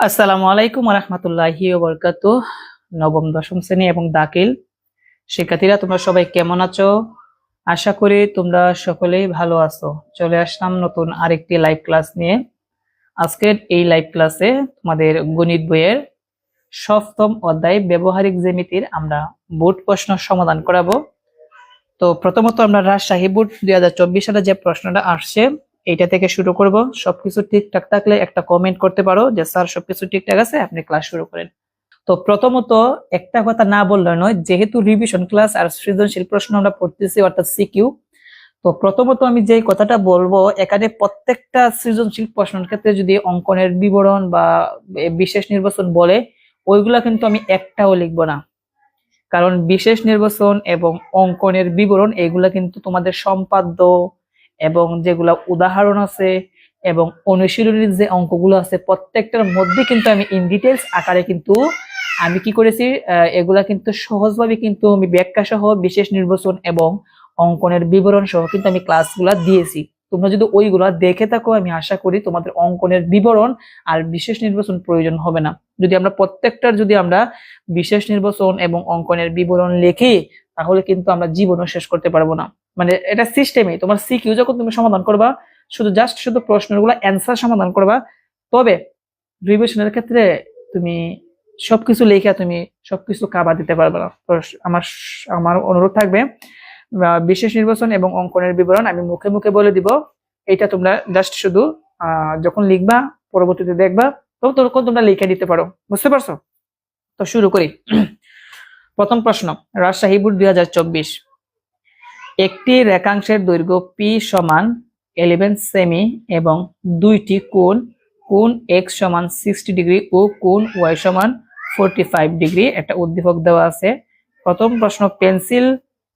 আসসালামু আলাইকুম রহমতুল্লাহি বরকাত নবম, দশম শ্রেণি এবং দাখিল। শিক্ষার্থীরা, তোমরা সবাই কেমন আছো? আশা করি তোমরা সকলেই ভালো আছো। চলে আসলাম নতুন আরেকটি লাইভ ক্লাস নিয়ে। আজকের এই লাইভ ক্লাসে তোমাদের গণিত বইয়ের সপ্তম অধ্যায় ব্যবহারিক জ্যামিতির আমরা বোর্ড প্রশ্ন সমাধান করাবো। তো প্রথমত আমরা রাজশাহী বোর্ড দুই সালে যে প্রশ্নটা আসছে এইটা থেকে শুরু করব। সবকিছু ঠিকঠাক থাকলে একটা কমেন্ট করতে পারো যে, স্যার, সবকিছু ঠিকঠাক আছে? আপনি ক্লাস শুরু করেন। তো প্রথমত একটা কথা না বললে নয়, যেহেতু রিভিশন ক্লাস আর সৃজনশীল প্রশ্ন আমরা পড়তেছি, অর্থাৎ সিকিউ তো প্রথমত আমি যে কথাটা বলব, এখানে প্রত্যেকটা সৃজনশীল প্রশ্নের ক্ষেত্রে যদি অঙ্কনের বিবরণ বা বিশেষ নির্বাচন বলে, ওইগুলা কিন্তু আমি একটাও লিখব না। কারণ বিশেষ নির্বাচন এবং অঙ্কনের বিবরণ, এগুলা কিন্তু তোমাদের সম্পাদ্য এবং যেগুলা উদাহরণ আছে এবং অনুশীলনীর যে অঙ্কগুলো আছে প্রত্যেকটার মধ্যে কিন্তু আমি ইন ডিটেলস আকারে কিন্তু আমি কি করেছি এগুলা কিন্তু সহজভাবে কিন্তু আমি ব্যাখ্যা সহ বিশেষ নির্বাচন এবং অঙ্কনের বিবরণ সহ কিন্তু আমি ক্লাসগুলা দিয়েছি। তোমরা যদি ওইগুলা দেখে থাকো, আমি আশা করি তোমাদের অঙ্কনের বিবরণ আর বিশেষ নির্বাচন প্রয়োজন হবে না। যদি আমরা প্রত্যেকটার যদি আমরা বিশেষ নির্বাচন এবং অঙ্কনের বিবরণ লিখি, তাহলে কিন্তু আমরা জীবনও শেষ করতে পারব না। মানে এটা সিস্টেমে তোমার সিকিউ যখন তুমি সমাধান করবা, শুধু জাস্ট শুধু প্রশ্নগুলো অ্যান্সার সমাধান করবা, তবে রিভিশনের ক্ষেত্রে তুমি সবকিছু লেখা তুমি সবকিছু কাবা দিতে পারবে না। তো আমার আমার অনুরোধ থাকবে বিশেষ নির্বাচন এবং অঙ্কনের বিবরণ আমি মুখে মুখে বলে দিব। এটা তোমরা জাস্ট শুধু যখন লিখবা, পরবর্তীতে দেখবা তখন তখন তোমরা লিখে দিতে পারো। বুঝতে পারছ? তো শুরু করি। প্রথম প্রশ্ন, রাজশাহী বোর্ড দুই হাজার চব্বিশ। একটি রেখাংশের দৈর্ঘ্য পি সমান এলেভেন সেমি এবং দুইটি কোণ কোণ এক্স সমান সিক্সটি ডিগ্রি ও কোণ ওয়াই সমান ফোরটি ফাইভ ডিগ্রি একটা উদ্দীপক দেওয়া আছে। প্রথম প্রশ্ন পেন্সিল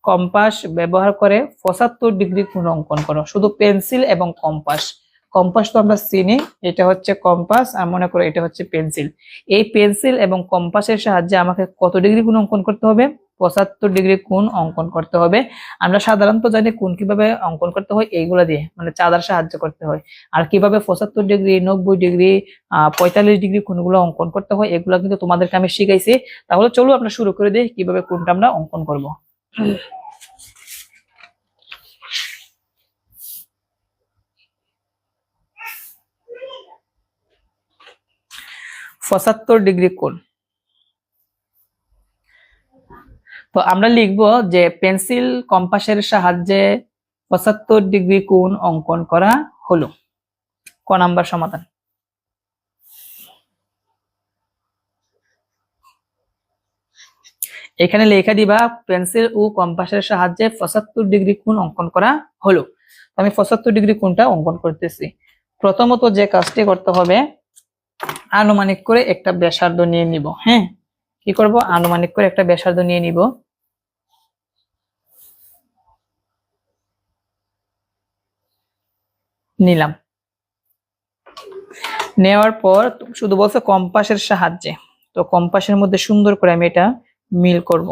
কম্পাস ব্যবহার করে পঁচাত্তর ডিগ্রি কোণ অঙ্কন করো। শুধু পেন্সিল এবং কম্পাস কম্পাস তো আমরা চিনি, এটা হচ্ছে কম্পাস আর মনে করো এটা হচ্ছে পেন্সিল এই পেন্সিল এবং কম্পাসের সাহায্যে আমাকে কত ডিগ্রি কোণ অঙ্কন করতে হবে? পঁচাত্তর ডিগ্রি কোণ অঙ্কন করতে হবে। আমরা সাধারণত জানি কোণ কীভাবে অঙ্কন করতে হয়, এইগুলা দিয়ে মানে চাঁদার সাহায্য করতে হয়। আর কীভাবে পঁচাত্তর ডিগ্রি, নব্বই ডিগ্রি পঁয়তাল্লিশ ডিগ্রি কোণগুলো অঙ্কন করতে হয়, এগুলো কিন্তু তোমাদেরকে আমি শিখাইছি। তাহলে চলো আমরা শুরু করে দিই, কীভাবে কোণটা আমরা অঙ্কন করব। পঁচাত্তর ডিগ্রি কোণ। তো আমরা লিখব যে পেন্সিল কম্পাসের সাহায্যে পঁচাত্তর ডিগ্রি কোণ অঙ্কন করা হলো। ক নাম্বার সমাধান? এখানে লেখা দিবা, পেন্সিল ও কম্পাসের সাহায্যে পঁচাত্তর ডিগ্রি কোণ অঙ্কন করা হলো। আমি পঁচাত্তর ডিগ্রি কোণটা অঙ্কন করতেছি। প্রথমত যে কাজটি করতে হবে, আনুমানিক করে একটা ব্যাসার্ধ নিয়ে নিব হ্যাঁ? কি করব? আনুমানিক করে একটা ব্যাসার্ধ নিয়ে নিব। নিলাম। নেওয়ার পর শুধু বলছে কম্পাসের সাহায্যে। তো কম্পাসের মধ্যে সুন্দর করে আমি এটা মিল করব।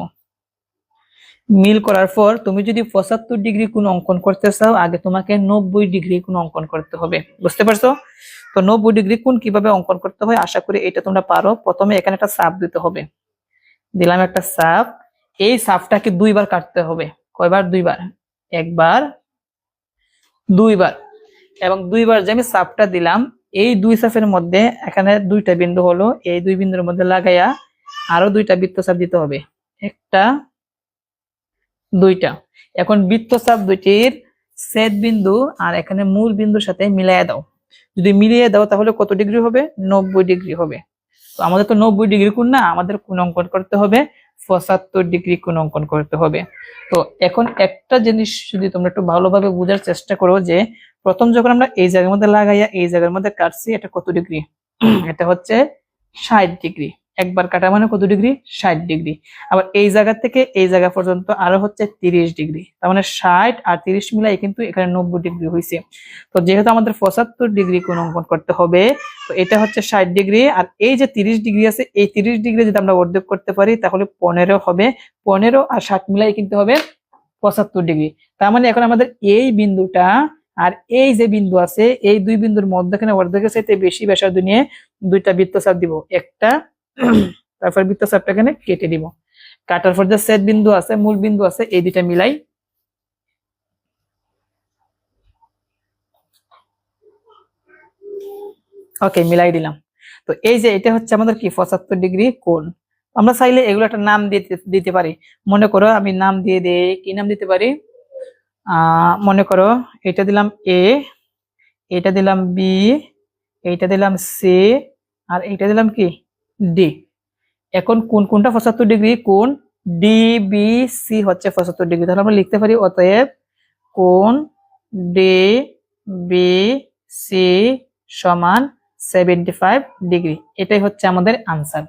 মিল করার পর তুমি যদি পঁচাত্তর ডিগ্রি কোন অঙ্কন করতে চাও, আগে তোমাকে নব্বই ডিগ্রি কোন অঙ্কন করতে হবে। বুঝতে পারছ? তো নব্বই ডিগ্রি কোন কীভাবে অঙ্কন করতে হয়? আশা করি এটা তোমরা পারো। প্রথমে এখানে একটা সাপ দিতে হবে। দিলাম একটা সাপ এই সাপটাকে দুইবার কাটতে হবে। কয়বার? দুইবার। একবার, দুইবার। এবং দুইবার যে আমি সাপটা দিলাম, এই দুই সাপের মধ্যে এখানে দুইটা বিন্দু হলো। এই দুই বিন্দুর মধ্যে লাগাইয়া আরও দুইটা বৃত্তচাপ দিতে হবে। একটা, দুইটা। এখন বৃত্তচাপ দুইটির ছেদ বিন্দু আর এখানে মূল বিন্দুর সাথে মিলাইয়া দাও। যদি মিলিয়ে দাও তাহলে কত ডিগ্রি হবে? নব্বই ডিগ্রি হবে। তো আমাদের তো নব্বই ডিগ্রি কোন না আমাদের কোন অঙ্কন করতে হবে, পঁচাত্তর ডিগ্রি কোন অঙ্কন করতে হবে। তো এখন একটা জিনিস যদি তোমরা একটু ভালোভাবে বোঝার চেষ্টা করো যে, প্রথম যখন আমরা এই জায়গার মধ্যে লাগাইয়া এই জায়গার মধ্যে কাটছি, এটা কত ডিগ্রি? এটা হচ্ছে ষাট ডিগ্রি। একবার কাটা মানে কত ডিগ্রি? ষাট ডিগ্রি। আবার এই জায়গা থেকে এই জায়গা পর্যন্ত আরও হচ্ছে তিরিশ ডিগ্রি। তার মানে ষাট আর তিরিশ মিলাই কিন্তু এখানে নব্বই ডিগ্রি হয়েছে তো যেহেতু আমাদের পঁচাত্তর ডিগ্রি কোন অঙ্কন করতে হবে, তো এটা হচ্ছে ষাট ডিগ্রি। আর এই যে তিরিশ ডিগ্রি আছে, এই তিরিশ ডিগ্রি যদি আমরা অর্ধেক করতে পারি, তাহলে পনেরো হবে। পনেরো আর ষাট মিলাই কিন্তু হবে পঁচাত্তর ডিগ্রি। তার মানে এখন আমাদের এই বিন্দুটা আর এই যে বিন্দু আছে, এই দুই বিন্দুর মধ্যখানে অর্ধেকের চাইতে বেশি ব্যাসার্ধ নিয়ে দুইটা বৃত্তচাপ দিব। একটা তারপর বৃত্তচাপটা এখানে কেটে দিব। কাটার পর যে সেট বিন্দু আছে, মূল বিন্দু আছে, এই দুইটা মিলাই ওকে মিলাই দিলাম। তো এই যে এটা হচ্ছে আমাদের কি? পঁচাত্তর ডিগ্রি কোণ। আমরা চাইলে এগুলো একটা নাম দিতে দিতে পারি। মনে করো আমি নাম দিয়ে দিই কি নাম দিতে পারি? মনে করো এটা দিলাম এ এটা দিলাম বি এইটা দিলাম সি আর এইটা দিলাম কি? ডি। এখন কোন কোনটা পঁচাত্তর ডিগ্রি? কোন? ডি বি সি হচ্ছে পঁচাত্তর ডিগ্রি। তাহলে আমরা লিখতে পারি অতএব কোন? ডি বি সি সমান সেভেন্টি ফাইভ ডিগ্রি। এটাই হচ্ছে আমাদের আনসার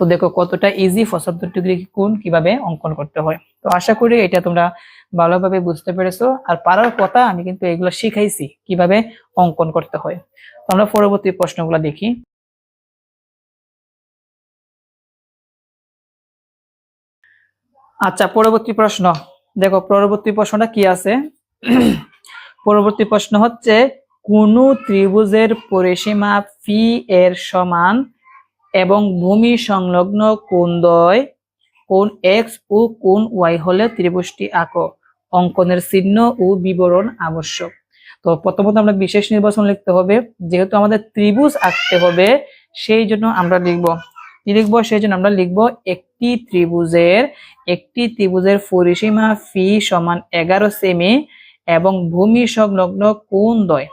তো দেখো কতটা ইজি পঁচাত্তর ডিগ্রি কোন? কীভাবে অঙ্কন করতে হয়? তো আশা করি এটা তোমরা ভালোভাবে বুঝতে পেরেছ। আর পারার কথা আমি কিন্তু এগুলো শিখাইছি কীভাবে অঙ্কন করতে হয়। তো আমরা পরবর্তী প্রশ্নগুলো দেখি। আচ্ছা পরবর্তী প্রশ্ন। দেখো, পরবর্তী প্রশ্নটা কি আছে? পরবর্তী প্রশ্ন হচ্ছে, কোন ত্রিভুজের পরিসীমা ফি এর সমান এবং ভূমি সংলগ্ন কোণদ্বয় কোন এক্স ও কোন ওয়াই হলে ত্রিভুজটি আঁকো। অঙ্কনের চিহ্ন ও বিবরণ আবশ্যক। তো প্রথমত আমরা বিশেষ নির্বাচন লিখতে হবে। যেহেতু আমাদের ত্রিভুজ আঁকতে হবে, সেই জন্য আমরা লিখব। কি লিখব? সেই জন্য আমরা লিখব, একটি ত্রিভুজের একটি ত্রিভুজের পরিসীমা ফি সমান এগারো সেমি এবং ভূমি সংলগ্ন কোন দ্বয়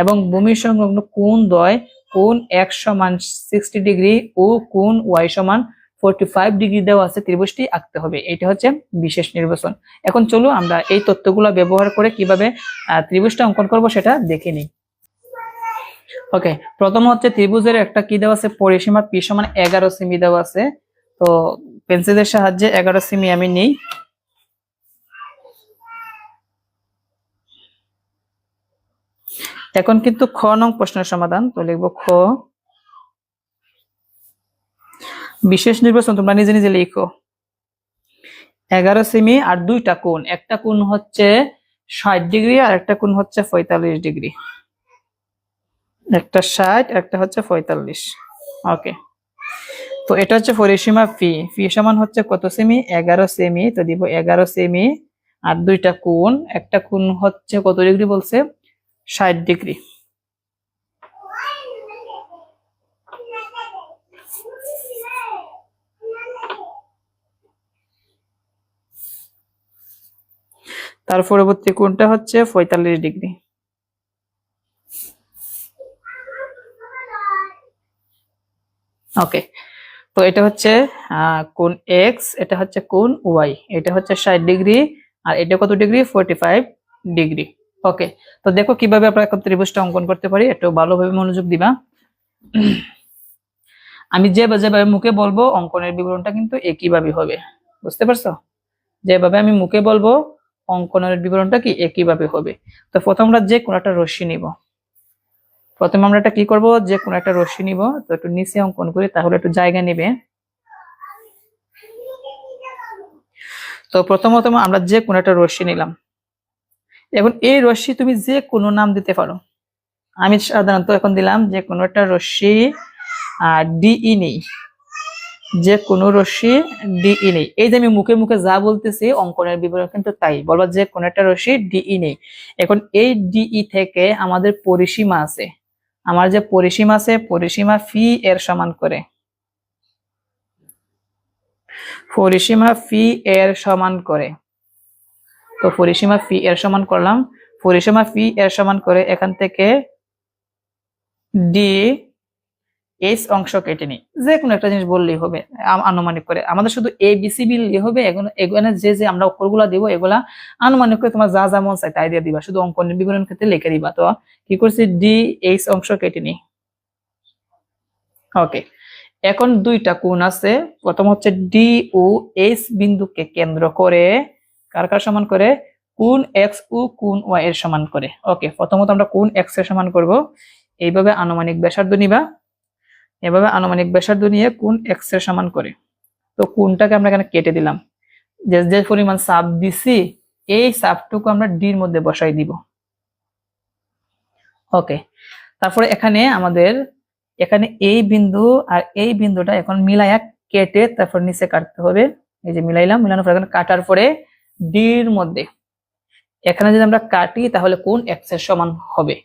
এবং ভূমি সংলগ্ন কোন দ্বয় কোন এক সমান সিক্সটি ডিগ্রি ও কোন ওয়াই সমান ফোরটি ফাইভ ডিগ্রি দেওয়া আছে ত্রিভুজটি আঁকতে হবে। এটা হচ্ছে বিশেষ নির্বাচন। এখন চলো আমরা এই তথ্যগুলো ব্যবহার করে কীভাবে ত্রিভুজটা অঙ্কন করব সেটা দেখে নিই। ওকে প্রথম হচ্ছে ত্রিভুজের একটা কি দেওয়া আছে? পরিসীমা পি সমান এগারো সেমি দেওয়া আছে। তো পেন্সিলের সাহায্যে এগারো সিমি আমি নিই। এখন কিন্তু খ নং প্রশ্নের সমাধান, তো লিখব খ। বিশেষ নির্বাচন, তোমরা নিজে নিজে লিখো। এগারো সেমি আর দুইটা কোণ, একটা কোণ হচ্ছে ষাট ডিগ্রি আর একটা কোণ হচ্ছে পঁয়তাল্লিশ ডিগ্রি। একটা ষাট, একটা হচ্ছে পঁয়তাল্লিশ। ওকে। তো এটা হচ্ছে পরিসীমা ফি। ফি সমান হচ্ছে কত সেমি? এগারো সেমি। তো দিব এগারো সেমি আর দুইটা কোণ। একটা কোণ হচ্ছে কত ডিগ্রি বলছে? ষাট ডিগ্রি। তার পরবর্তী কোণটা হচ্ছে পঁয়তাল্লিশ ডিগ্রি। ওকে। এটা হচ্ছে কোণ এক্স এটা হচ্ছে কোণ ওয়াই এটা হচ্ছে ষাট ডিগ্রি, আর এটা কত degree? Forty five degree. Okay তো দেখো কীভাবে আমরা ত্রিভুজটা অঙ্কন করতে পারি, একটু ভালোভাবে মনোযোগ দিবা। আমি যে যেভাবে মুখে বলব, অঙ্কনের বিবরণটা কিন্তু একইভাবে হবে। বুঝতে পারছ? যেভাবে আমি মুখে বলব, অঙ্কনের বিবরণটা কি একইভাবে হবে। তো প্রথম আমরা যে কোনো একটা রশ্মি নিব। প্রথমে আমরা এটা কি করব? যে কোনো একটা রশ্মি নিব। তো একটু নিচে অঙ্কন করি, তাহলে একটু জায়গা নিবে। তো প্রথমত আমরা যে কোনো একটা রশ্মি নিলাম। এখন এই রশ্মি তুমি যে কোনো নাম দিতে পারো। আমি সাধারণত এখন দিলাম যে কোনো একটা রশ্মি ডিই নেই। যে কোনো রশ্মি ডিই নেই। এই যে আমি মুখে মুখে যা বলতেছি, অঙ্কনের বিবরণ কিন্তু তাই। বলবা যে কোনো একটা রশ্মি ডিই নেই। এখন এই ডিই থেকে আমাদের পরিসীমা আছে। আমার যে পরিসীমা আছে, পরিসীমা ফি এর সমান করে। পরিসীমা ফি এর সমান করে। তো পরিসীমা ফি এর সমান করলাম। পরিসীমা ফি এর সমান করে এখান থেকে ডি এইচ অংশ কেটে নিই। যে কোনো একটা জিনিস বললেই হবে আনুমানিক করে। আমাদের শুধু এ বি সি বিল হবে, এগুলো যে যে আমরা অক্ষরগুলো দিব, এগুলা আনুমানিক করে তোমার যা যা মন চাই তাই দিয়ে দিবা। শুধু অঙ্কনের বিবরণ ক্ষেত্রে লিখে দিবা। তো কি করছি? ডি এইচ অংশ কেটে নিই। ওকে এখন দুইটা কোণ আছে। প্রথম হচ্ছে ডি ও এইচ বিন্দুকে কেন্দ্র করে কার কার সমান করে? কোন এক্স ও কোন ওয়াই এর সমান করে। ওকে প্রথমত আমরা কোন এক্সের সমান করব। এইভাবে আনুমানিক ব্যাসার্ধ নিবা। এভাবে আনুমানিক ব্যাসার্ধ নিয়ে কোন এক্সের সমান করে? তো কোনটাকে আমরা এখানে কেটে দিলাম। যে যে পরিমাণ চাপ দিছি, এই চাপটুকু আমরা ডির মধ্যে বসাই দিব। ওকে, তারপরে এখানে আমাদের, এখানে এই বিন্দু আর এই বিন্দুটা এখন মিলাইয়া কেটে তারপর নিচে কাটতে হবে। এই যে মিলাইলাম, মিলানোর পর কাটার পরে ডির মধ্যে। এখানে যদি আমরা কাটি, তাহলে কোন এক্সের সমান হবে?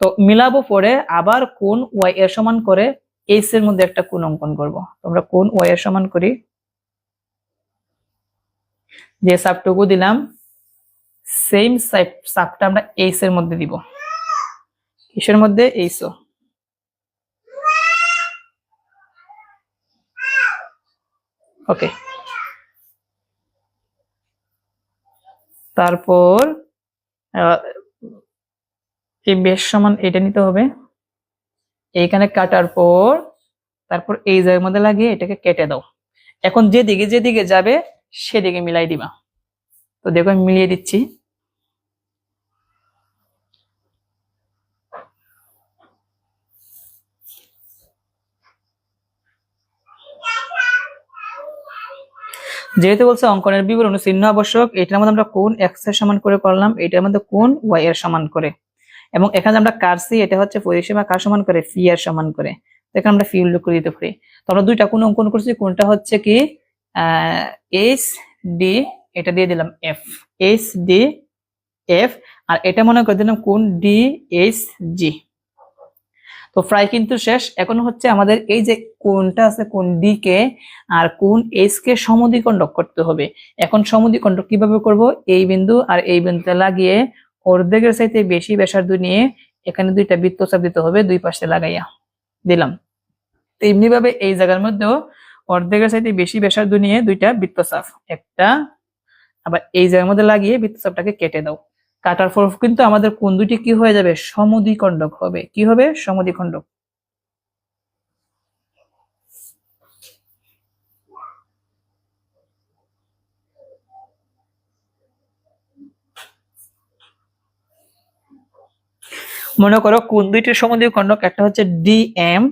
তো মিলাবো পরে আবার কোন ওয়াই এর সমান করে? এইচ এর মধ্যে একটা কোন অঙ্কন করব। আমরা কোন ওয়াই এর সমান করি। যে সাবটুকু দিলাম সেম সাবটা আমরা এইচ এর মধ্যে দিব। কিসের মধ্যে? এইচও ওকে তারপর এই বেশ সমান এটা নিতে হবে। এইখানে কাটার পর, তারপর এই জায়গার মধ্যে লাগিয়ে এটাকে কেটে দাও। এখন যেদিকে যেদিকে যাবে, সেদিকে মিলাই দিবা। তো দেখো আমি মিলিয়ে দিচ্ছি। যেহেতু বলছে অঙ্কনের বিবরণ চিহ্ন আবশ্যক এটার মধ্যে আমরা কোন এক্সের সমান করে করলাম, এটার মধ্যে কোন ওয়াই এর সমান করে? এবং এখানে আমরা কারসি এটা হচ্ছে পরিসীমা কার সমান করে? ফি আর সমান করে। এখানে আমরা ফি উল্লেখ করে দিতে পারি। তো আমরা দুইটা কোন অঙ্কন করছি, কোনটা হচ্ছে কি? এইচ ডি এটা দিয়ে দিলাম এফ এইচ ডি এফ আর এটা মনে করে দিলাম কোন? ডি এইচ জি তো প্রায় কিন্তু শেষ। এখন হচ্ছে আমাদের এই যে কোনটা আছে, কোন ডি কে আর কোন এইচ কে সমদ্বিখণ্ডক করতে হবে। এখন সমদ্বিখণ্ডক কীভাবে করব? এই বিন্দু আর এই বিন্দুতে লাগিয়ে অর্ধেকের চাইতে বেশি ব্যাসার্ধ নিয়ে এখানে দুইটা বৃত্তচাপ দিতে হবে, দুই পাশে লাগাইয়া। দিলাম। তো এমনি ভাবে এই জায়গার মধ্যেও অর্ধেকের চাইতে বেশি ব্যাসার্ধ নিয়ে দুইটা বৃত্তচাপ। একটা, আবার এই জায়গার মধ্যে লাগিয়ে বৃত্তচাপটাকে কেটে দাও। কাটার পর কিন্তু আমাদের কোন দুইটি কি হয়ে যাবে? সমদ্বিখণ্ডক হবে। কি হবে? সমদ্বিখণ্ডক। মনে করো কোন দুইটির সমদ্বিখণ্ডক খণ্ডক, একটা হচ্ছে ডিএম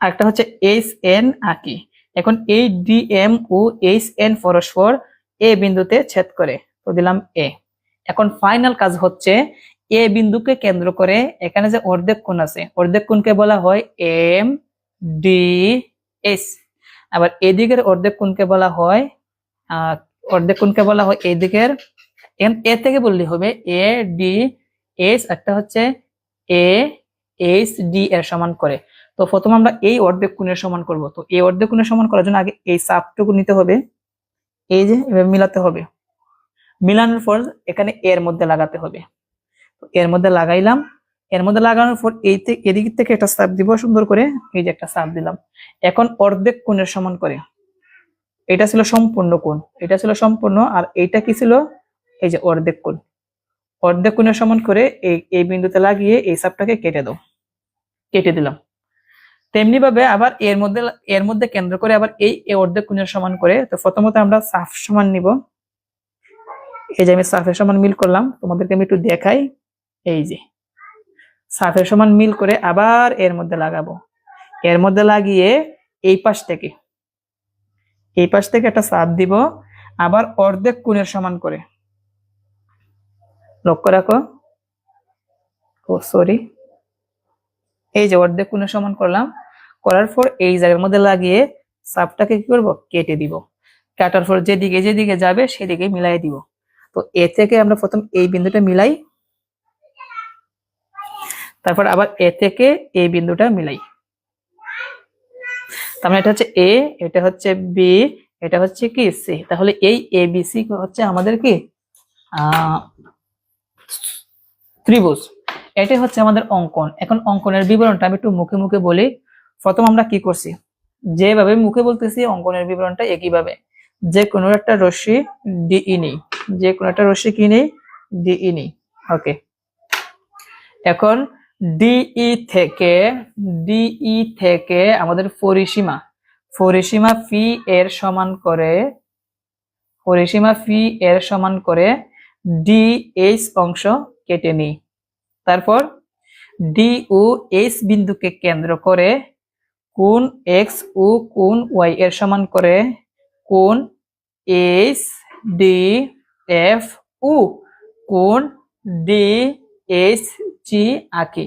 আর একটা হচ্ছে এইচ এন আকি। এখন এই D M O H N পরস্পর এ বিন্দুতে ছেদ করে, তো দিলাম এ এখন ফাইনাল কাজ হচ্ছে এ বিন্দুকে কেন্দ্র করে এখানে যে অর্ধেক কোণ আছে, অর্ধেক কোণকে বলা হয় এম ডি এস আবার এদিকের অর্ধেক কোণকে বলা হয় অর্ধেক কোণকে বলা হয় এদিকের এম এ থেকে বললে হবে এ ডি এস একটা হচ্ছে এ এইচ ডি এর সমান করে। তো প্রথমে আমরা এই অর্ধেক কোণের সমান করব। তো এই অর্ধেক কোণের সমান করার জন্য আগে এই সাপটুকু নিতে হবে। এই যে এবার মিলাতে হবে। মিলানোর পর এখানে এর মধ্যে লাগাতে হবে। এর মধ্যে লাগাইলাম। এর মধ্যে লাগানোর পর এই এদিক থেকে একটা সাপ দিব সুন্দর করে। এই যে একটা সাপ দিলাম। এখন অর্ধেক কোণের সমান করে। এটা ছিল সম্পূর্ণ কোণ। এটা ছিল সম্পূর্ণ আর এইটা কি ছিল? এই যে অর্ধেক কোণ। অর্ধেক কোণের সমান করে এই এই বিন্দুতে লাগিয়ে এই সাপটাকে কেটে দাও। কেটে দিলাম। তেমনি ভাবে আবার এর মধ্যে এর মধ্যে কেন্দ্র করে আবার এই অর্ধেক কোণের সমান করে, তো প্রথমত আমরা সাফ সমান নিব। এই যে আমি সাফের সমান মিল করলাম, তোমাদেরকে আমি একটু দেখাই। এই যে, সাফের সমান মিল করে আবার এর মধ্যে লাগাবো। এর মধ্যে লাগিয়ে এই পাশ থেকে, এই পাশ থেকে একটা সাপ দিব, আবার অর্ধেক কোণের সমান করে। লক্ষ্য রাখো। ও সরি এই যে অর্ধেক কোণের সমান করলাম। করার পর এই জায়গার মধ্যে লাগিয়ে সাপটাকে কি করব? কেটে দিব। কাটার পর যেদিকে যেদিকে যাবে সেদিকে মিলাই দিব। তো এ থেকে আমরা প্রথম এই বিন্দুটা মিলাই, তারপর আবার এ থেকে এই বিন্দুটা মিলাই। তার মানে এটা হচ্ছে এ, এটা হচ্ছে বি, এটা হচ্ছে কি সি? তাহলে এই এ বি সি হচ্ছে আমাদের কি? আহ ত্রিভুজ। এটাই হচ্ছে আমাদের অঙ্কন। এখন অঙ্কনের বিবরণটা আমি একটু মুখে মুখে বলি। প্রথম আমরা কি করছি? যেভাবে মুখে বলতেছি, অঙ্কনের বিবরণটা একইভাবে যে কোনো একটা রশ্মি ডিই নেই। যে কোনো একটা রশ্মি কি নেই? ডিই নেই। ওকে। এখন ডিই থেকে ডিই থেকে আমাদের পরিসীমা। পরিসীমা ফি এর সমান করে, পরিসীমা ফি এর সমান করে ডি এইচ অংশ কেটে নিই। তারপর ডি ও এইচ বিন্দুকে কেন্দ্র করে কোন এক্স ও কোন ওয়াই এর সমান করে কোন এইচ ডি এফ ও কোন ডি এইচ দিচ্ছি আঁকি।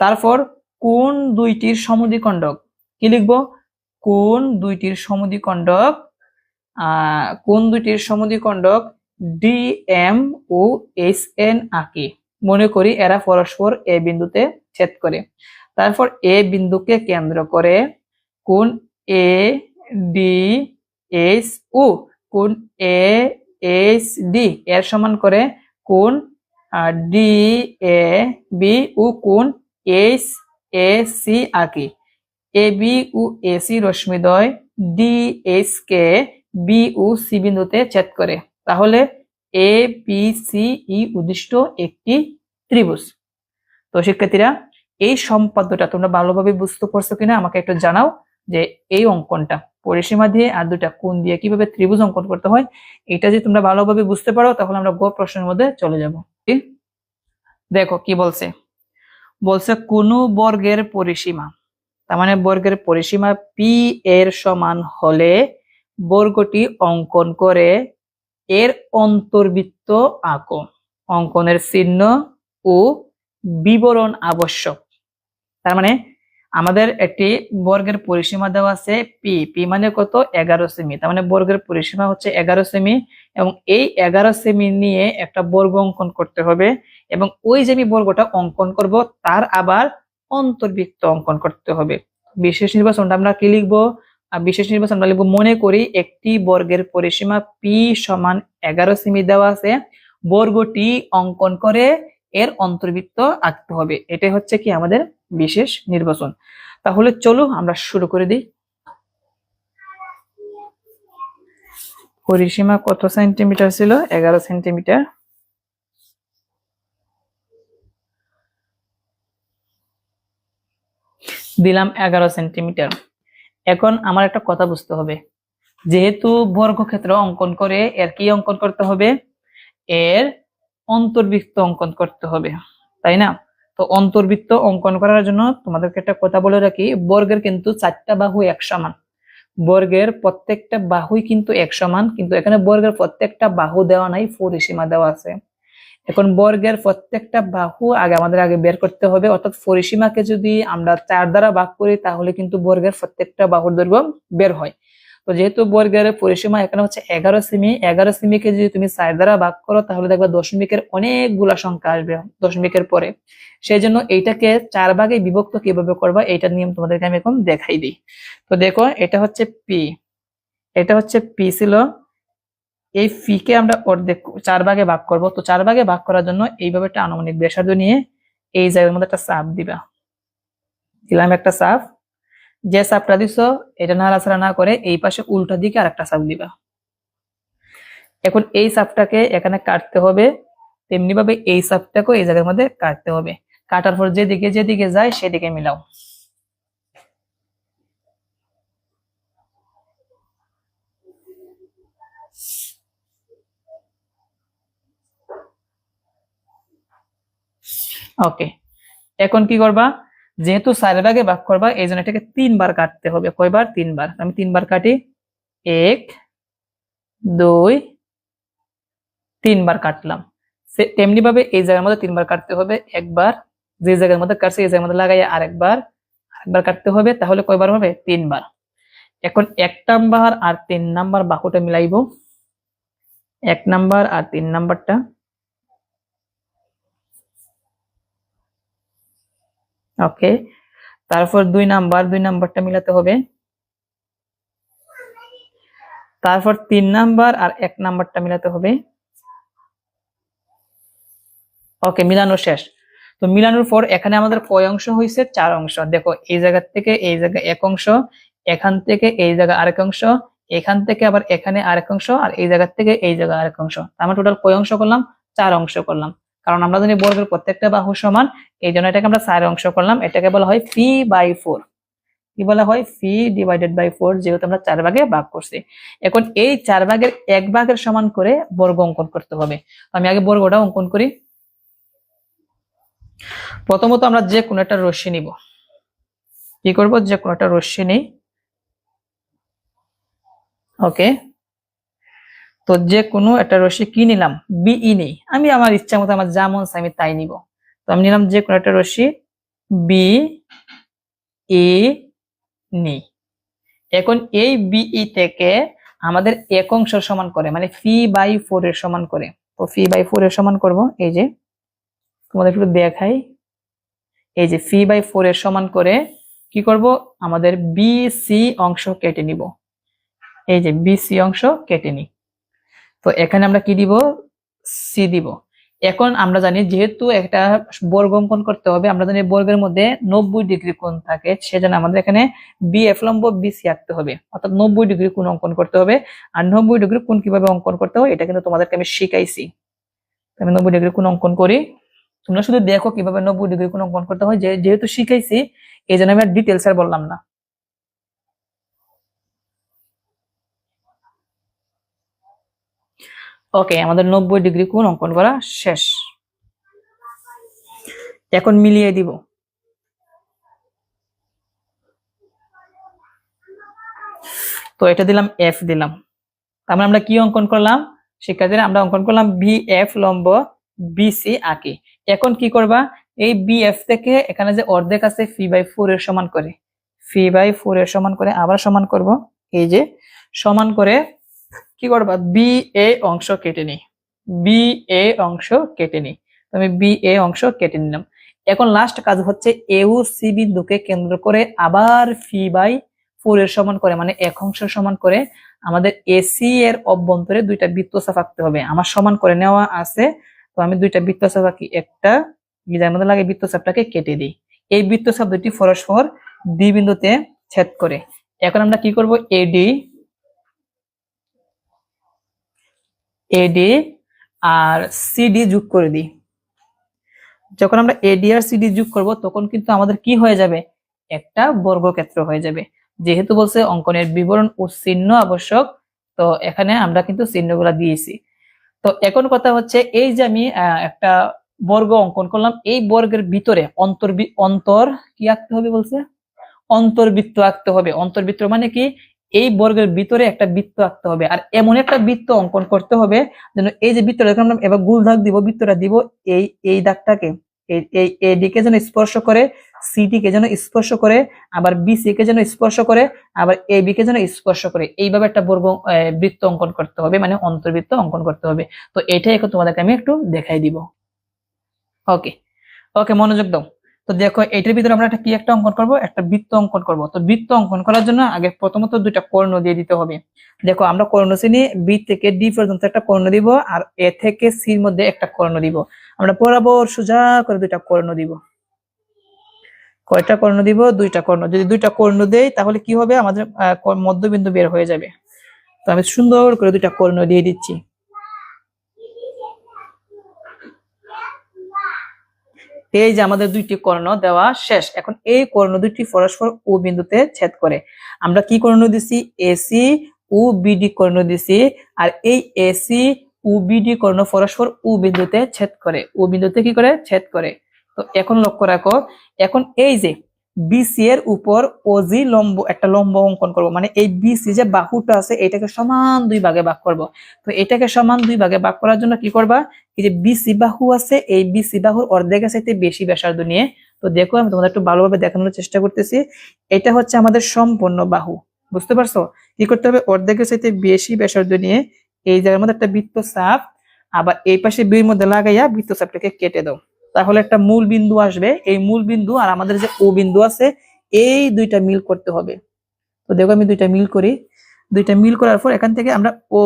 তারপর কোন দুইটির সমদ্বিখণ্ডক কি লিখব? কোন দুইটির সমদ্বিখণ্ডক কোন দুইটির সমদ্বিখণ্ডক D M O S N আঁকি। মনে করি এরা পরস্পর এ বিন্দুতে ছেদ করে। তারপর এ বিন্দুকে কেন্দ্র করে কোন এ, ডি, এস, ও কোন এ, এস, ডি, এর সমান করে কোন ডি, এ, বি, ও কোন এস, এ, সি আঁকি। A, B, O, A, C, রশ্মিদ্বয়, D, S, কে, বি, ও, সি বিন্দুতে ছেদ করে। তাহলে এ পি সি ই উদ্দিষ্ট একটি ত্রিভুজ। তো শিক্ষার্থীরা, এই সম্পাদ্যটা তোমরা ভালোভাবে বুঝতে পারছ কিনা আমাকে একটু জানাও যে এই অঙ্কনটা, পরিসীমা দিয়ে আর দুটা কোন দিয়ে কীভাবে ত্রিভুজ অঙ্কন করতে হয়, এটা যদি তোমরা ভালোভাবে বুঝতে পারো, তাহলে আমরা গ প্রশ্নের মধ্যে চলে যাব। দেখো কি বলছে। বলছে কোন বর্গের পরিসীমা, তার মানে বর্গের পরিসীমা পি এর সমান হলে বর্গটি অঙ্কন করে এর অন্তর্বৃত্ত আঁকো অঙ্কনের চিহ্ন ও বিবরণ আবশ্যক। তার মানে আমাদের একটি বর্গের পরিসীমা দেওয়া আছে পি পি মানে কত? এগারো সেমি। তার মানে বর্গের পরিসীমা হচ্ছে এগারো সেমি এবং এই এগারো সেমি নিয়ে একটা বর্গ অঙ্কন করতে হবে এবং ওই যে আমি বর্গটা অঙ্কন করব, তার আবার অন্তর্বৃত্ত অঙ্কন করতে হবে। বিশেষ নির্বাচনটা আমরা কি লিখব? বিশেষ নির্বাচন লিখব, মনে করি একটি বর্গের পরিসীমা পি সমান এগারো সেমি দেওয়া আছে। বর্গটি অঙ্কন করে এর অন্তর্বৃত্ত আঁকতে হবে। এটাই হচ্ছে কি আমাদের বিশেষ নির্বাচন। তাহলে চলো আমরা শুরু করে দিই। পরিসীমা কত সেন্টিমিটার ছিল? এগারো সেন্টিমিটার। দিলাম এগারো সেন্টিমিটার। এখন আমার একটা কথা বুঝতে হবে। যেহেতু বর্গক্ষেত্র অঙ্কন করে এর কি অঙ্কন করতে হবে? এর অন্তর্বৃত্ত অঙ্কন করতে হবে, তাই না? তো অন্তর্বৃত্ত অঙ্কন করার জন্য তোমাদেরকে একটা কথা বলে রাখি, বর্গের কিন্তু চারটা বাহু এক সমান। বর্গের প্রত্যেকটা বাহুই কিন্তু এক সমান, কিন্তু এখানে বর্গের প্রত্যেকটা বাহু দেওয়া নাই, পরিসীমা দেওয়া আছে। এখন বর্গের প্রত্যেকটা বাহু আগে আমাদের আগে বের করতে হবে। অর্থাৎ পরিসীমাকে যদি আমরা চার দ্বারা ভাগ করি, তাহলে কিন্তু বর্গের প্রত্যেকটা বাহুর দৈর্ঘ্য বের হয়। তো যেহেতু বর্গের পরিসীমা এখানে হচ্ছে এগারো সেমি, এগারো সেমিকে যদি তুমি চার দ্বারা ভাগ করো, তাহলে দেখবে দশমিকের অনেকগুলা সংখ্যা আসবে দশমিকের পরে। সেই জন্য এইটাকে চার ভাগে বিভক্ত কীভাবে করবা, এইটার নিয়ম তোমাদেরকে আমি এখন দেখাই দিই। তো দেখো, এটা হচ্ছে পি এটা হচ্ছে পি ছিল এই ফি কে আমরা অর্ধেক চার ভাগে ভাগ করব। তো চার ভাগে ভাগ করার জন্য এইভাবে একটা আনুমানিক ব্যাসার্ধ নিয়ে এই জায়গার মধ্যে একটা চাপ দিবা। দিলাম একটা চাপ যে চাপটা দিছ, এটা নাড়াচাড়া না করে এই পাশে উল্টা দিকে আর একটা চাপ দিবা। এখন এই চাপটাকে এখানে কাটতে হবে। তেমনি ভাবে এই চাপটাকে এই জায়গার মধ্যে কাটতে হবে। কাটার পর যেদিকে যেদিকে যায়, সেদিকে মিলাও। ওকে এখন কি করবা? যেহেতু চার ভাগে ভাগ করবা, এই জন্য এটাকে তিনবার কাটতে হবে। কয়বার? তিনবার। আমি তিনবার কাটি। এক, দুই, তিনবার কাটলাম। তেমনি ভাবে এই জায়গার মধ্যে তিনবার কাটতে হবে। একবার যে জায়গার মধ্যে কাটছে, এই জায়গার মধ্যে লাগাই আরেকবার আরেকবার কাটতে হবে। তাহলে কয়বার হবে? তিনবার। এখন এক নাম্বার আর তিন নাম্বার বাহুটা মিলাইব। এক নাম্বার আর তিন নাম্বারটা। ওকে। তারপর দুই নাম্বার, দুই নাম্বারটা মিলাতে হবে। তারপর তিন নাম্বার আর এক নাম্বারটা মিলাতে হবে। ওকে, মিলানো শেষ। তো মিলানোর পর এখানে আমাদের কয় অংশ হয়েছে চার অংশ। দেখো, এই জায়গা থেকে এই জায়গায় এক অংশ, এখান থেকে এই জায়গা আরেক অংশ, এখান থেকে আবার এখানে আরেক অংশ, আর এই জায়গা থেকে এই জায়গা আরেক অংশ। আমরা টোটাল কয় অংশ করলাম? চার অংশ করলাম। কারণ আমরা জানি বর্গের প্রত্যেকটা বাহু সমান, এই জন্য এটাকে আমরা চার অংশ করলাম। এটাকে বলা হয় পি বাই ফোর কি বলা হয়? পি ডিভাইডেড বাই ফোর যেহেতু আমরা চার ভাগে ভাগ করছি। এখন এই চার ভাগের এক ভাগের সমান করে বর্গ অঙ্কন করতে হবে। আমি আগে বর্গটা অঙ্কন করি। প্রথমত আমরা যে কোনো একটা রশ্মি নিব। কি করব? যে কোনো একটা রশ্মি নেই। ওকে। তো যে কোনো একটা রশ্মি কি নিলাম, বিই নেই। আমি আমার ইচ্ছা মতো আমার যা মন আমি তাই নিব। তো আমি নিলাম যে কোনো একটা রশ্মি বি ই নি এখন এই বিই থেকে আমাদের এক অংশ সমান করে মানে ফি বাই ফোর এর সমান করে। তো ফি বাই ফোর এর সমান করব, এই যে তোমাদের একটু দেখাই। এই যে ফি বাই ফোর এর সমান করে কি করব? আমাদের বি সি অংশ কেটে নিব। এই যে বি সি অংশ কেটে নি তো এখানে আমরা কি দিব? সি দিব। এখন আমরা জানি যেহেতু একটা বর্গ অঙ্কন করতে হবে, আমরা জানি বর্গের মধ্যে নব্বই ডিগ্রি কোণ থাকে সেজন্য আমাদের এখানে বি এফ লম্ব বি সি আঁকতে হবে। অর্থাৎ নব্বই ডিগ্রি কোণ অঙ্কন করতে হবে। আর নব্বই ডিগ্রি কোণ কীভাবে অঙ্কন করতে হয়, এটা কিন্তু তোমাদেরকে আমি শিখাইছি। আমি নব্বই ডিগ্রি কোণ অঙ্কন করি। তোমরা শুধু দেখো কীভাবে নব্বই ডিগ্রি কোণ অঙ্কন করতে হয় যেহেতু শিখাইছি, এই জন্য আমি আর ডিটেলস আর বললাম না। ওকে আমাদের নব্বই ডিগ্রি কোণ অঙ্কন করা শেষ। এখন মিলিয়ে দিব। তো এটা দিলাম এফ দিলাম। তার মানে আমরা কি অঙ্কন করলাম? শিক্ষার্থীরা, আমরা অঙ্কন করলাম বি এফ লম্ব বিসি আঁকি। এখন কি করবা? এই বি এফ থেকে এখানে যে অর্ধেক আছে ফি বাই ফোর এর সমান করে। ফি বাই ফোর এর সমান করে আবার সমান করব। এই যে, সমান করে কি করবা? বি এ অংশ কেটে নি বি এ অংশ কেটে নি তো আমি বি এ অংশ কেটে নিলাম। এখন লাস্ট কাজ হচ্ছে এউ সি বিন্দুকে কেন্দ্র করে আবার ফি বাই ফোর এর সমান করে মানে এক অংশ সমান করে আমাদের এসি এর অভ্যন্তরে দুইটা বৃত্তচাপ আঁকতে হবে। আমার সমান করে নেওয়া আছে, তো আমি দুইটা বৃত্তচাপ আঁকি একটা যার মধ্যে লাগে বৃত্তচাপটাকে কেটে দিই। এই বৃত্তচাপ দুটি পরস্পর দ্বি বিন্দুতে ছেদ করে। এখন আমরা কি করব? এডি এডি আর সিডি যোগ করে দিই। যখন আমরা এডি আর সিডি যোগ করব, তখন কিন্তু আমাদের কি হয়ে যাবে? একটা বর্গক্ষেত্র হয়ে যাবে। যেহেতু বলছে অঙ্কনের বিবরণ ও চিহ্ন আবশ্যক, তো এখানে আমরা কিন্তু চিহ্নগুলা দিয়েছি। তো এখন কথা হচ্ছে, এই যে আমি একটা বর্গ অঙ্কন করলাম, এই বর্গের ভিতরে অন্তর অন্তর কি আঁকতে হবে বলছে? অন্তর্বৃত্ত আঁকতে হবে। অন্তর্বৃত্ত মানে কি? এই বর্গের ভিতরে একটা বৃত্ত আঁকতে হবে। আর এমন একটা বৃত্ত অঙ্কন করতে হবে যেন এই যে বৃত্তটা এবার গুল দাগ দিব, বৃত্তটা দিব এই এই দাগটাকে। এই এই দিকে যেন স্পর্শ করে সিটি কে যেন স্পর্শ করে, আবার বিসি কে যেন স্পর্শ করে, আবার এ বি কে যেন স্পর্শ করে। এইভাবে একটা বর্গ বৃত্ত অঙ্কন করতে হবে মানে অন্তর্বৃত্ত অঙ্কন করতে হবে। তো এটাই এখন তোমাদেরকে আমি একটু দেখাই দিব। ওকে ওকে মনোযোগ দাও। তো দেখো, এটার ভিতরে আমরা একটা কি একটা অঙ্কন করব? একটা বৃত্ত অঙ্কন করব। তো বৃত্ত অঙ্কন করার জন্য আগে প্রথমত দুইটা কর্ণ দিয়ে দিতে হবে। দেখো, আমরা কর্ণ শ্রেণি বি থেকে ডি পর্যন্ত একটা কর্ণ দিব, আর এ থেকে সির মধ্যে একটা কর্ণ দিব। আমরা বরাবর সোজা করে দুইটা কর্ণ দিব। কয়টা কর্ণ দিব? দুইটা কর্ণ যদি দুইটা কর্ণ দেই, তাহলে কি হবে? আমাদের মধ্যবিন্দু বের হয়ে যাবে। তো আমি সুন্দর করে দুইটা কর্ণ দিয়ে দিচ্ছি। এই যে আমাদের দুইটি কর্ণ দেওয়া শেষ। এখন এই কর্ণ দুইটি পরস্পর ও বিন্দুতে ছেদ করে। আমরা কি কর্ণ দিছি? এসি ও বিডি কর্ণ দিছি। আর এই এসি ও বিডি কর্ণ পরস্পর ও বিন্দুতে ছেদ করে। ও বিন্দুতে কি করে? ছেদ করে। তো এখন লক্ষ্য রাখো। এখন এই যে বিসি এর উপর ওজি লম্ব, একটা লম্ব অঙ্কন করব। মানে এই বিসি যে বাহুটা আছে, এটাকে সমান দুই ভাগে ভাগ করব। তো এটাকে সমান দুই ভাগে ভাগ করার জন্য কি করবা? এই যে বিসি বাহু আছে, এই বিসি বাহুর অর্ধেকের চাইতে বেশি ব্যাসার্ধ নিয়ে, তো দেখো আমি তোমাদের একটু ভালোভাবে দেখানোর চেষ্টা করতেছি। এটা হচ্ছে আমাদের সম্পূর্ণ বাহু, বুঝতে পারছ? কি করতে হবে? অর্ধেকের চাইতে বেশি ব্যাসার্ধ নিয়ে, এই জায়গার মধ্যে একটা বৃত্ত চাপ আবার এই পাশে বির মধ্যে লাগাইয়া বৃত্ত চাপটাকে কেটে দাও। তাহলে একটা মূল বিন্দু আসবে, এই মূল বিন্দু আর আমাদের যে ও বিন্দু আছে, এই দুইটা মিল করতে হবে। তো দেখো আমি দুইটা মিল করি। দুইটা মিল করার পর এখান থেকে আমরা ও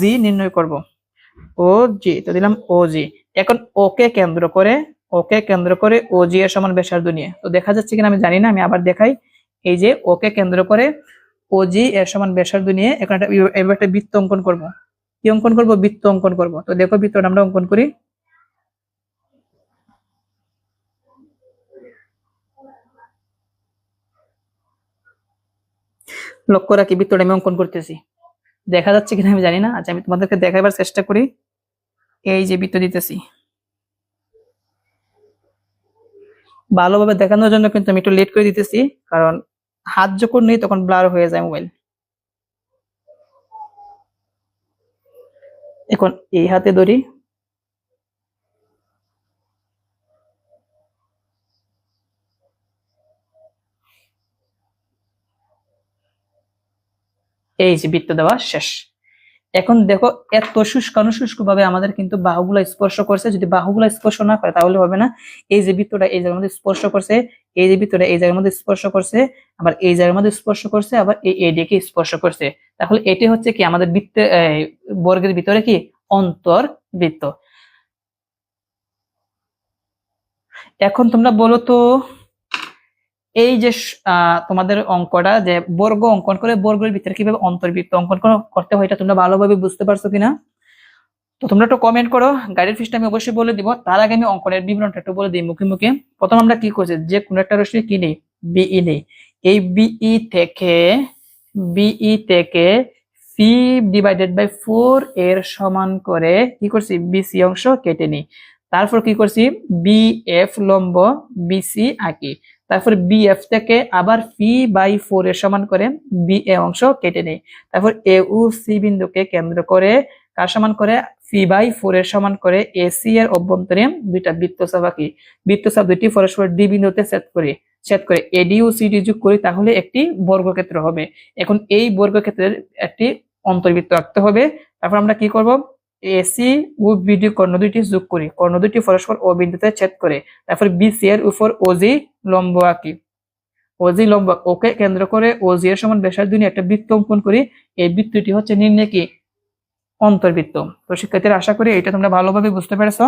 জি নির্ণয় করব। ও জি তো দিলাম ও জি এখন ওকে কেন্দ্র করে ওকে কেন্দ্র করে ও জি এর সমান ব্যাসার্ধ নিয়ে। তো দেখা যাচ্ছে কিনা আমি জানি না, আমি আবার দেখাই। এই যে ওকে কেন্দ্র করে ও জি এর সমান ব্যাসার্ধ নিয়ে এখন একটা একটা বৃত্ত অঙ্কন করব। কি অঙ্কন করব? বৃত্ত অঙ্কন করব। তো দেখো বৃত্তটা আমরা অঙ্কন করি। লক্ষ্য রাখি বৃত্তটা আমি অঙ্কন করতেছি। দেখা যাচ্ছে কিনা আমি জানি না। আচ্ছা আমি তোমাদেরকে দেখাবার চেষ্টা করি। এই যে বৃত্ত দিতেছি। ভালোভাবে দেখানোর জন্য কিন্তু আমি একটু লেট করে দিতেছি, কারণ হাত যখন নেই তখন ব্লার হয়ে যায় মোবাইল। এখন এই হাতে ধরি। এই যে বৃত্ত দেওয়া শেষ। এখন দেখো, এত শুষ্ক ভাবে আমাদের কিন্তু বাহুগুলা স্পর্শ করছে। যদি বাহুগুলা স্পর্শ না করে, তাহলে হবে না। এই যে বৃত্তটা এই জায়গার মধ্যে স্পর্শ করছে, এই যে বৃত্তটা এই জায়গার মধ্যে স্পর্শ করছে, আবার এই জায়গার মধ্যে স্পর্শ করছে, আবার এই এডিকে স্পর্শ করছে। তাহলে এটি হচ্ছে কি আমাদের বৃত্তে বর্গের ভিতরে কি? অন্তর বৃত্ত। এখন তোমরা বলো তো এই যে তোমাদের অঙ্কটা যে বর্গ অঙ্কন করে বর্গের ভিতরে কীভাবে অন্তর্বৃত্ত অঙ্কন করতে হয় এটা তোমরা ভালোভাবে বুঝতে পারছ কিনা? তো তোমরা একটু কমেন্ট করো গাইডের ফিসটা আমি অবশ্যই বলে দিব, তার আগে আমি অঙ্কনের বিবরণটা একটু বলে দিই মুখে মুখে। প্রথম আমরা কি করছি, যে কোন একটা রশ্মি কি নেই? বিই নেই। এই বিই থেকে বিই থেকে সি ডিভাইডেড বাই ফোর এর সমান করে কি করছি? বিসি অংশ কেটে নিই। তারপর কি করছি? বি এফ লম্ব বিসি আঁকি। তারপর বি এফ থেকে আবার পি বাই ফোর এর সমান করে বি এ অংশ কেটে নেই। তারপর এ উ সি বিন্দুকে কেন্দ্র করে কার সমান করে? পি বাই ফোর এর সমান করে এসি এর অভ্যন্তরে দুইটা বৃত্তচাপ আঁকি বৃত্তচাপ দুইটি পরস্পর ডি বিন্দুতে সেট করি। সেট করে এডি ও সিডি যোগ করি তাহলে একটি বর্গক্ষেত্র হবে। এখন এই বর্গক্ষেত্রের একটি অন্তর্বৃত্ত আঁকতে হবে। তারপর আমরা কি করব? এসি ও বিডি কর্ণ দুইটি যোগ করি। কর্ণ দুইটি পরস্পর ও বিন্দুতে ছেদ করে। তারপর বিসি এর উপর ওজি লম্ব আঁকি। ওজি লম্ব ওকে কেন্দ্র করে ওজি এর সমান ব্যাসার্ধ নিয়ে একটা বৃত্ত অঙ্কন করি। এই বৃত্তটি হচ্ছে নির্ণয় কি অন্তর্বৃত্ত। তো শিক্ষার্থীরা আশা করি এটা তোমরা ভালোভাবে বুঝতে পেরেছ।